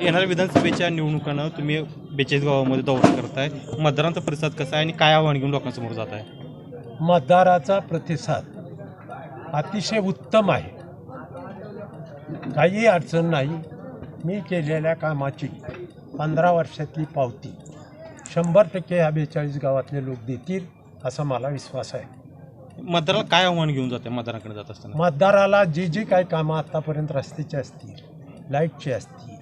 येणाऱ्या विधानसभेच्या निवडणुकांना तुम्ही बेचाळीस गावामध्ये दौरा करताय. मतदारांचा प्रतिसाद कसा आहे आणि काय आव्हान घेऊन लोकांसमोर जात आहे? मतदाराचा प्रतिसाद अतिशय उत्तम आहे. काही अडचण नाही. मी केलेल्या कामाची पंधरा वर्षातली पावती शंभर टक्के ह्या बेचाळीस गावातले लोक देतील असा मला विश्वास आहे. मतदाराला काय आव्हान घेऊन जाते मतदारांकडे जात असताना? मतदाराला जी जी काही कामं आत्तापर्यंत रस्त्याची असतील लाईटची असतील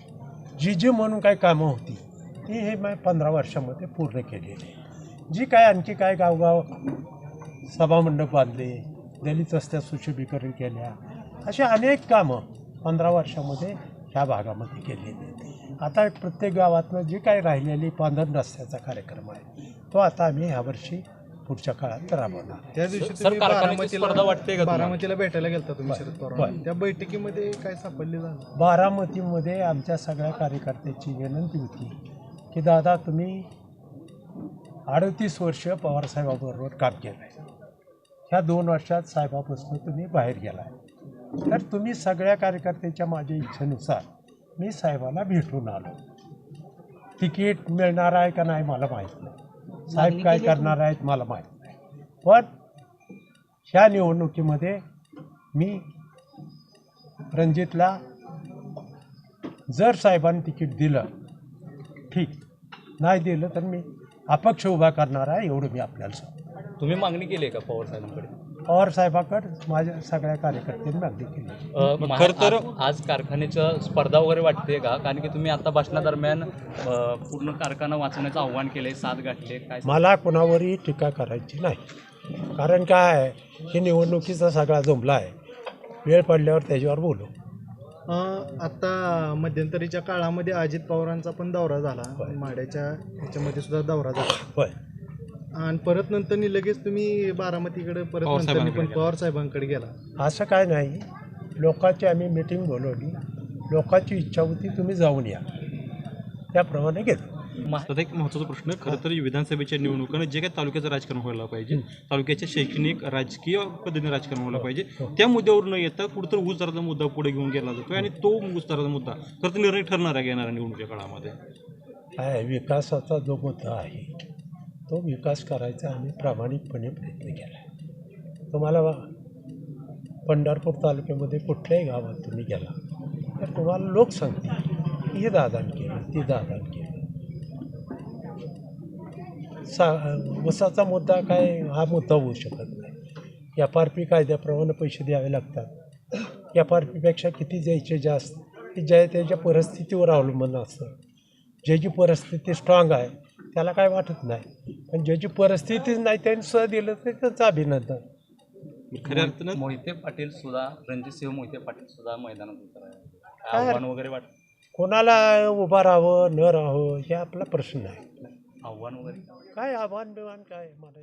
जी जी म्हणून काही कामं होती ती हे मी पंधरा वर्षामध्ये पूर्ण केलेली. आहे जी काय आणखी काय गावगाव सभामंडप बांधले दलित रस्त्या सुशोभीकरण केल्या अशी अनेक कामं पंधरा वर्षामध्ये ह्या भागामध्ये केलेली आहेत. आता प्रत्येक गावातनं जी काही राहिलेली पांधर रस्त्याचा कार्यक्रम आहे तो आता आम्ही ह्यावर्षी पुढच्या काळात राबवणार. त्या दिवशी सर, तुम्ही कारखान्याची स्पर्धा वाटते का बारामतीला तुम्हाला? बारामतीला भेटायला गेलता तुम्ही शरद. पवार त्या बैठकीमध्ये काय सापडले झालं? बारामतीमध्ये आमच्या सगळ्या कार्यकर्त्याची विनंती होती की दादा तुम्ही अडतीस वर्ष पवारसाहेबाबरोबर काम केलं आहे ह्या दोन वर्षात साहेबापासून तुम्ही बाहेर गेला आहे तर तुम्ही सगळ्या कार्यकर्त्याच्या माझ्या इच्छेनुसार मी साहेबाला भेटून आलो. तिकीट मिळणार आहे का नाही मला माहीत नाही. साहेब काय करणार आहेत मला माहीत नाही. पण ह्या निवडणुकीमध्ये मी रणजितला जर साहेबांनी तिकीट दिलं ठीक. नाही दिलं तर मी अपक्ष उभा करणार आहे एवढं मी आपल्याला सांगतो. तुम्ही मागणी केली आहे का पवार साहेबांकडे? पवार साहेबाकडे माझ्या सगळ्या कार्यकर्त्यांनी मागणी केली. खरं तर आज- आज कारखान्याचं स्पर्धा वगैरे वाटते का? कारण की तुम्ही आता भाषणादरम्यान अ, पूर्ण कारखाना वाचवण्याचं आव्हान केलंय साथ गाठले काय मला कोणावरही टीका करायची नाही. कारण काय? आहे की निवडणुकीचा सगळा जमला आहे. वेळ पडल्यावर त्याच्यावर बोलू. अं, आता मध्यंतरीच्या काळामध्ये अजित पवारांचा पण दौरा झाला. माड्याच्या ह्याच्यामध्ये सुद्धा दौरा झाला. होय. आणि परत नंतर लगेच तुम्ही बारामतीकडे परत पवार नंतर साहेबांकडे पण पवार साहेबांकडे गेला. असं काय नाही. लोकांची आम्ही मिटिंग बोलवली. लोकांची इच्छा होती तुम्ही जाऊन या. त्याप्रमाणे गेलो. आता एक महत्त्वाचा प्रश्न खरं तर विधानसभेच्या निवडणुकांना जे काही तालुक्याचं राजकारण व्हायला पाहिजे तालुक्याच्या शैक्षणिक राजकीय पद्धतीने राजकारण व्हायला पाहिजे त्या मुद्द्यावर न येता कुठंतरी ऊस दराचा मुद्दा पुढे घेऊन गेला जातोय आणि तो ऊस दराचा मुद्दा. खरं तर निर्णय ठरणार आहे येणाऱ्या निवडणुकीच्या काळामध्ये. काय विकासाचा जो मुद्दा आहे तो विकास करायचा आम्ही प्रामाणिकपणे प्रयत्न केला आहे तुम्हाला पंढरपूर तालुक्यामध्ये कुठल्याही गावात तुम्ही गेला तर तुम्हाला लोक सांगतील हे दादान केलं ती दादान केलं. सा ऊसाचा मुद्दा काय हा मुद्दा होऊ शकत नाही. एफ आर पी कायद्याप्रमाणे पैसे द्यावे लागतात. एफ आर पीपेक्षा किती द्यायचे जास्त हे ज्या त्याच्या परिस्थितीवर अवलंबून असतं. ज्याची परिस्थिती स्ट्रॉंग आहे त्याला काय वाटत नाही. पण ज्याची परिस्थितीच नाही त्यांनी सुद्धा दिलं तर त्याचं अभिनंदन खऱ्या अर्थानं? मोहिते पाटील सुद्धा रणजितसिंह मोहिते पाटील सुद्धा मैदानात उतरले. काय आव्हान वगैरे वाटत? कोणाला उभं राहावं न राहावं हे आपला प्रश्न आहे. आव्हान वगैरे? काय आव्हान बिव्हान काय मला